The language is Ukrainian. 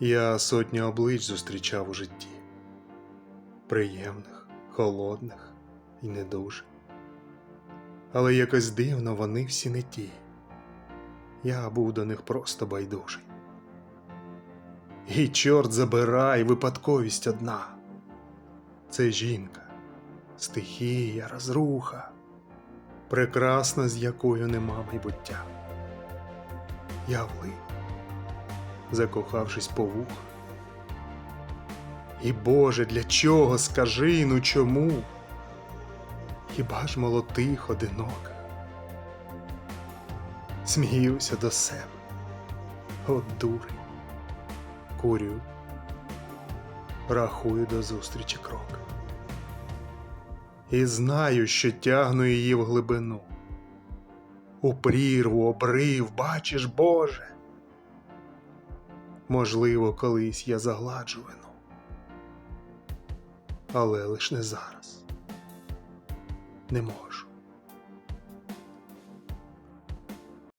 Я сотні облич зустрічав у житті. Приємних, холодних і не дуже. Але якось дивно вони всі не ті. Я був до них просто байдужий. І чорт забирай, випадковість одна. Це жінка, стихія, розруха, прекрасна, з якою нема майбуття. Я влип, закохавшись по вух. І Боже, для чого скажи, ну чому? Хіба ж молотих одинока? Сміюся до себе, от дурень, курю, рахую до зустрічі крок. І знаю, що тягну її в глибину. У прірву, обрив, бачиш, Боже. Можливо, колись я загладжу вину. Але лиш не зараз. Не можу.